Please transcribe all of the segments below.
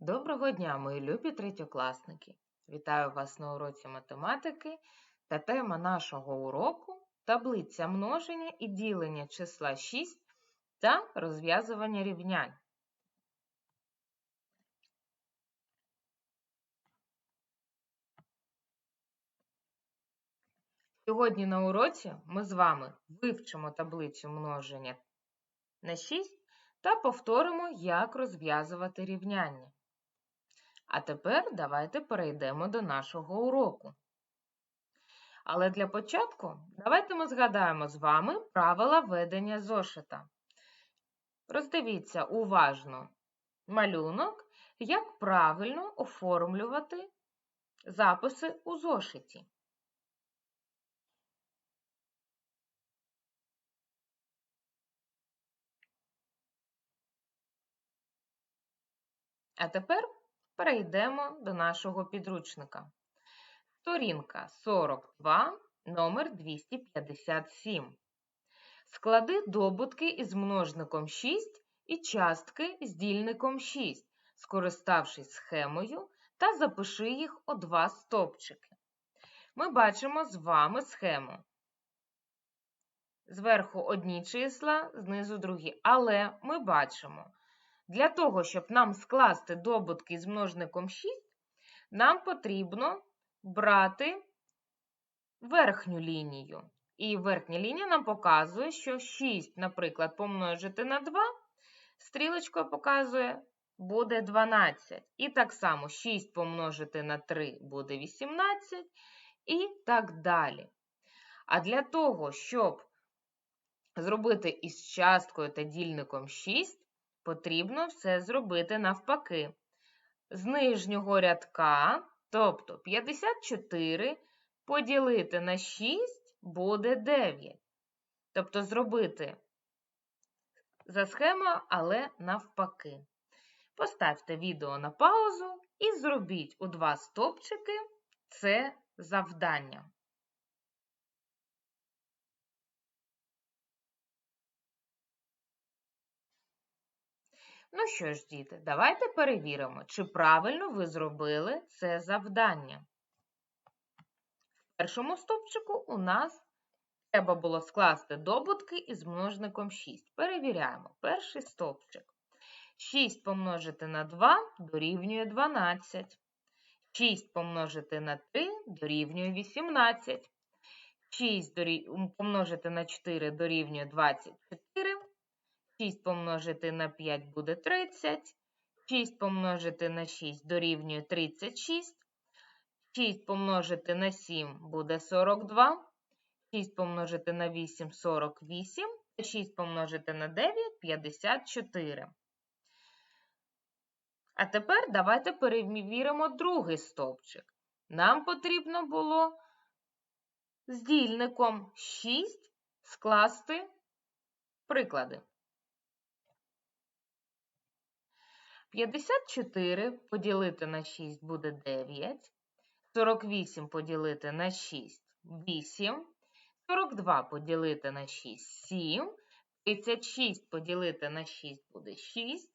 Доброго дня, мої любі третьокласники! Вітаю вас на уроці математики та тема нашого уроку таблиця множення і ділення числа 6 та розв'язування рівнянь. Сьогодні на уроці ми з вами вивчимо таблицю множення на 6 та повторимо, як розв'язувати рівняння. А тепер давайте перейдемо до нашого уроку. Але для початку давайте ми згадаємо з вами правила ведення зошита. Роздивіться уважно малюнок, як правильно оформлювати записи у зошиті. А тепер перейдемо до нашого підручника. Сторінка 42, номер 257. Склади добутки із множником 6 і частки з дільником 6, скориставшись схемою, та запиши їх у два стопчики. Ми бачимо з вами схему. Зверху одні числа, знизу другі. Але ми бачимо, для того, щоб нам скласти добутки з множником 6, нам потрібно брати верхню лінію. І верхня лінія нам показує, що 6, наприклад, помножити на 2, стрілочкою показує, буде 12. І так само 6 помножити на 3 буде 18, і так далі. А для того, щоб зробити із часткою та дільником 6, потрібно все зробити навпаки. З нижнього рядка, тобто 54 поділити на 6 буде 9. Тобто зробити за схемою, але навпаки. Поставте відео на паузу і зробіть у два стопчики це завдання. Ну що ж, діти, давайте перевіримо, чи правильно ви зробили це завдання. В першому стовпчику у нас треба було скласти добутки із множником 6. Перевіряємо. Перший стовпчик. 6 помножити на 2 дорівнює 12. 6 помножити на 3 дорівнює 18. 6 помножити на 4 дорівнює 24. 6 помножити на 5 буде 30. 6 помножити на 6 дорівнює 36. 6 помножити на 7 буде 42. 6 помножити на 8 48. 6 помножити на 9 54. А тепер давайте перевіримо другий стовпчик. Нам потрібно було з дільником 6 скласти приклади. 54 поділити на 6 буде 9. 48 поділити на 6 8. 42 поділити на 6 7. 36 поділити на 6 буде 6.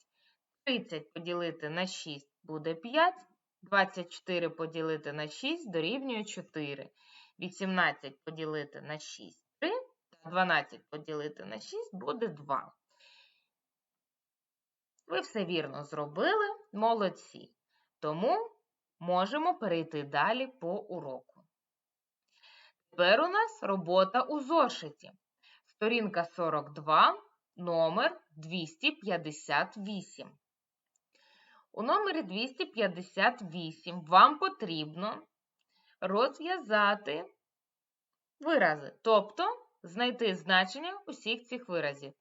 30 поділити на 6 буде 5. 24 поділити на 6 дорівнює 4. 18 поділити на 6 3. 12 поділити на 6 буде 2. Ви все вірно зробили, молодці. Тому можемо перейти далі по уроку. Тепер у нас робота у зошиті. Сторінка 42, номер 258. У номері 258 вам потрібно розв'язати вирази, тобто знайти значення усіх цих виразів.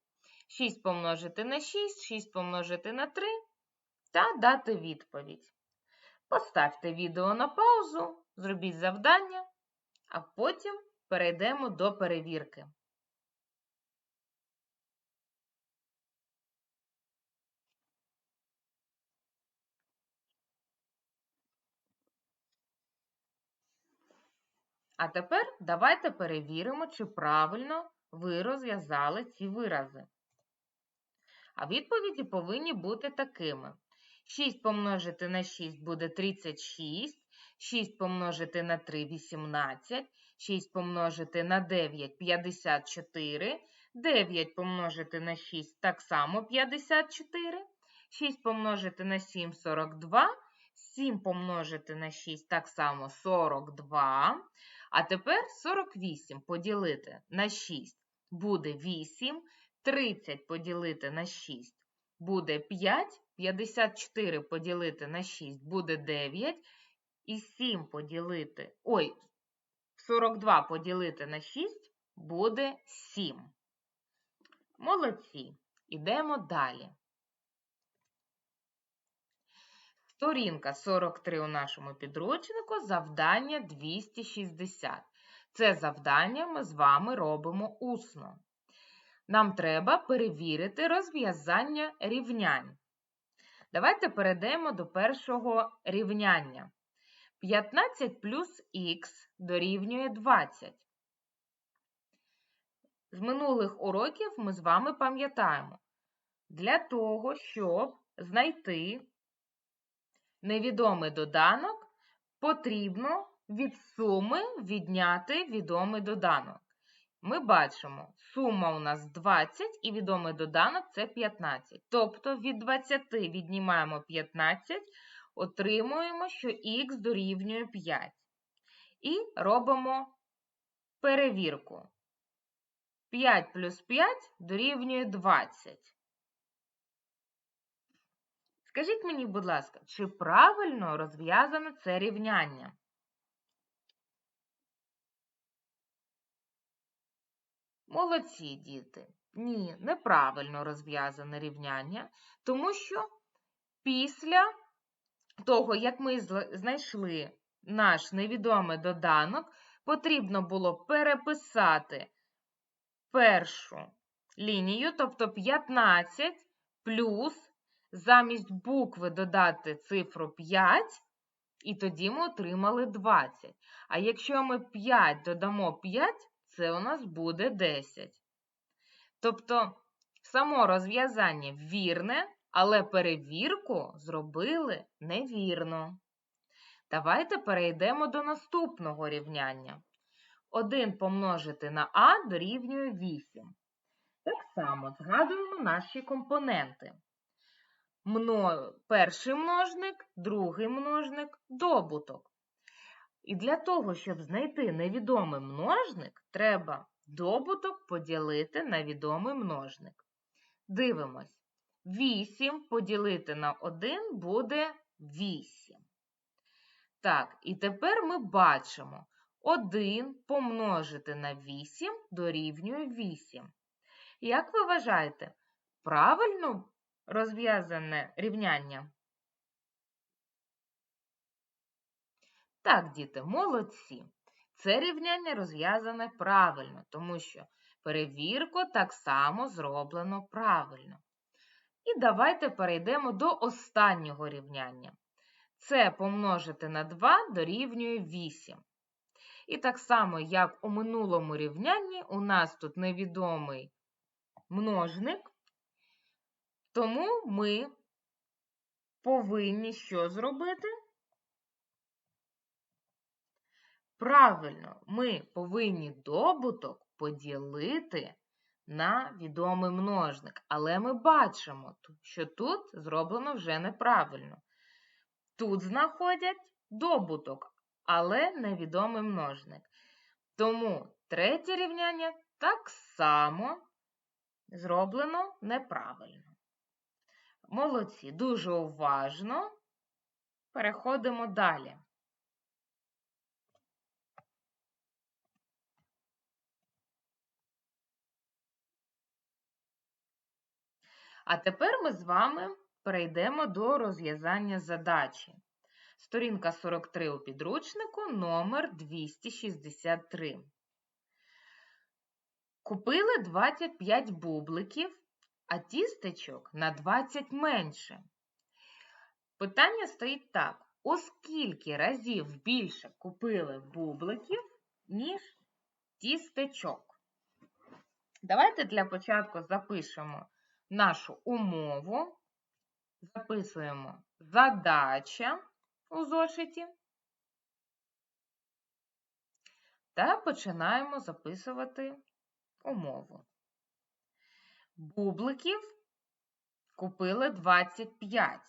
6 помножити на 6, 6 помножити на 3 та дати відповідь. Поставте відео на паузу, зробіть завдання, а потім перейдемо до перевірки. А тепер давайте перевіримо, чи правильно ви розв'язали ці вирази. А відповіді повинні бути такими. 6 помножити на 6 буде 36. 6 помножити на 3 18. 6 помножити на 9 54. 9 помножити на 6 так само 54. 6 помножити на 7 42. 7 помножити на 6 так само 42. А тепер 48 поділити на 6 буде 8. 30 поділити на 6 буде 5. 54 поділити на 6 буде 9. І 7 поділити. Ой, 42 поділити на 6 буде 7. Молодці. Ідемо далі. Сторінка 43 у нашому підручнику, завдання 260. Це завдання ми з вами робимо усно. Нам треба перевірити розв'язання рівнянь. Давайте перейдемо до першого рівняння. 15 плюс х дорівнює 20. З минулих уроків ми з вами пам'ятаємо, для того, щоб знайти невідомий доданок, потрібно від суми відняти відомий доданок. Ми бачимо, сума у нас 20 і відомий доданок це 15. Тобто від 20 віднімаємо 15, отримуємо, що х дорівнює 5. І робимо перевірку. 5 плюс 5 дорівнює 20. Скажіть мені, будь ласка, чи правильно розв'язане це рівняння? Молодці діти. Ні, неправильно розв'язане рівняння, тому що після того, як ми знайшли наш невідомий доданок, потрібно було переписати першу лінію, тобто 15 плюс замість букви додати цифру 5, і тоді ми отримали 20. А якщо ми 5 додамо 5, це у нас буде 10. Тобто, само розв'язання вірне, але перевірку зробили невірно. Давайте перейдемо до наступного рівняння. 1 помножити на А дорівнює 8. Так само згадуємо наші компоненти. Перший множник, другий множник, добуток. І для того, щоб знайти невідомий множник, треба добуток поділити на відомий множник. Дивимось. 8 поділити на 1 буде 8. Так, і тепер ми бачимо, 1 помножити на 8 дорівнює 8. Як ви вважаєте, правильно розв'язане рівняння? Так, діти, молодці. Це рівняння розв'язане правильно, тому що перевірку так само зроблено правильно. І давайте перейдемо до останнього рівняння. Це помножити на 2 дорівнює 8. І так само, як у минулому рівнянні, у нас тут невідомий множник, тому ми повинні що зробити? Правильно, ми повинні добуток поділити на відомий множник. Але ми бачимо, що тут зроблено вже неправильно. Тут знаходять добуток, але невідомий множник. Тому третє рівняння так само зроблено неправильно. Молодці, дуже уважно. Переходимо далі. А тепер ми з вами перейдемо до розв'язання задачі. Сторінка 43 у підручнику номер 263. Купили 25 бубликів, а тістечок на 20 менше. Питання стоїть так: у скільки разів більше купили бубликів, ніж тістечок? Давайте для початку запишемо нашу умову. записуємо задача у зошиті та починаємо записувати умову. Бубликів купили 25.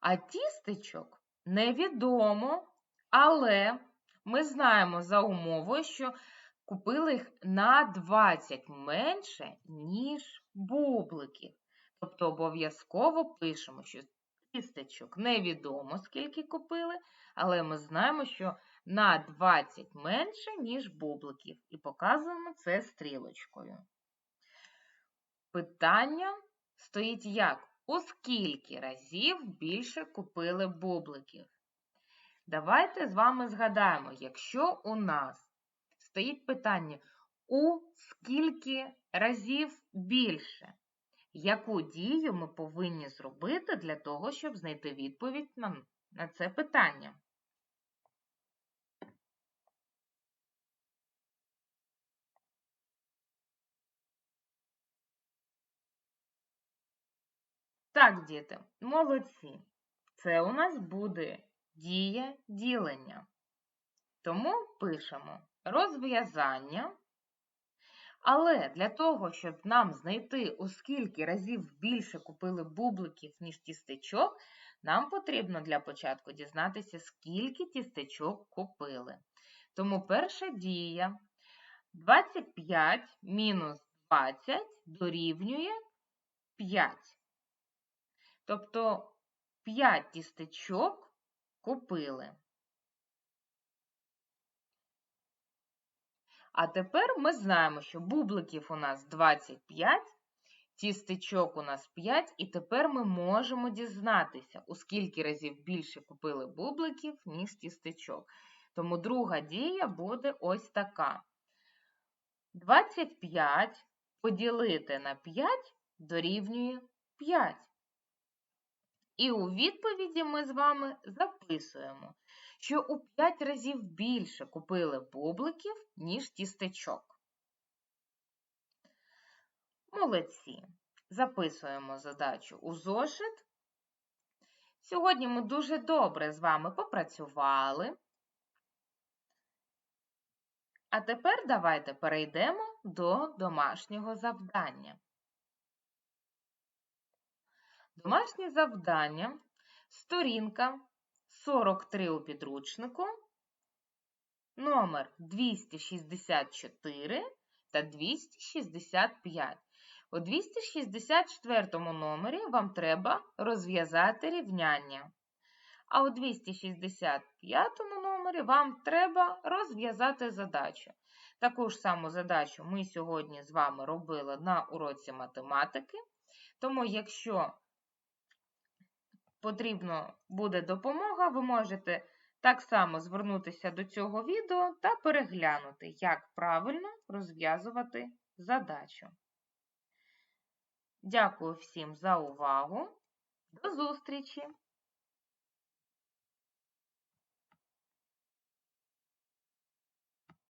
А тістечок невідомо, але ми знаємо за умовою, що купили їх на 20 менше, ніж бубликів. Тобто обов'язково пишемо, що тістечок невідомо, скільки купили, але ми знаємо, що на 20 менше, ніж бубликів. І показуємо це стрілочкою. Питання стоїть як? У скільки разів більше купили бубликів? Давайте з вами згадаємо, якщо у нас стоїть питання, у скільки разів більше, яку дію ми повинні зробити для того, щоб знайти відповідь на, на це питання? Так, діти, молодці. Це у нас буде дія ділення. Тому пишемо розв'язання. Але для того, щоб нам знайти, у скільки разів більше купили бубликів, ніж тістечок, нам потрібно для початку дізнатися, скільки тістечок купили. Тому перша дія 25 мінус 20 дорівнює 5. Тобто 5 тістечок купили. А тепер ми знаємо, що бубликів у нас 25, тістечок у нас 5, і тепер ми можемо дізнатися, у скільки разів більше купили бубликів, ніж тістечок. Тому друга дія буде ось така. 25 поділити на 5 дорівнює 5. І у відповіді ми з вами записуємо, що у 5 разів більше купили бубликів, ніж тістечок. Молодці. Записуємо задачу у зошит. Сьогодні ми дуже добре з вами попрацювали. А тепер давайте перейдемо до домашнього завдання. Домашнє завдання, сторінка 43 у підручнику, номер 264 та 265. У 264 номері вам треба розв'язати рівняння. А у 265 номері вам треба розв'язати задачу. Таку ж саму задачу ми сьогодні з вами робили на уроці математики. Тому, якщо потрібна буде допомога, ви можете так само звернутися до цього відео та переглянути, як правильно розв'язувати задачу. Дякую всім за увагу. До зустрічі!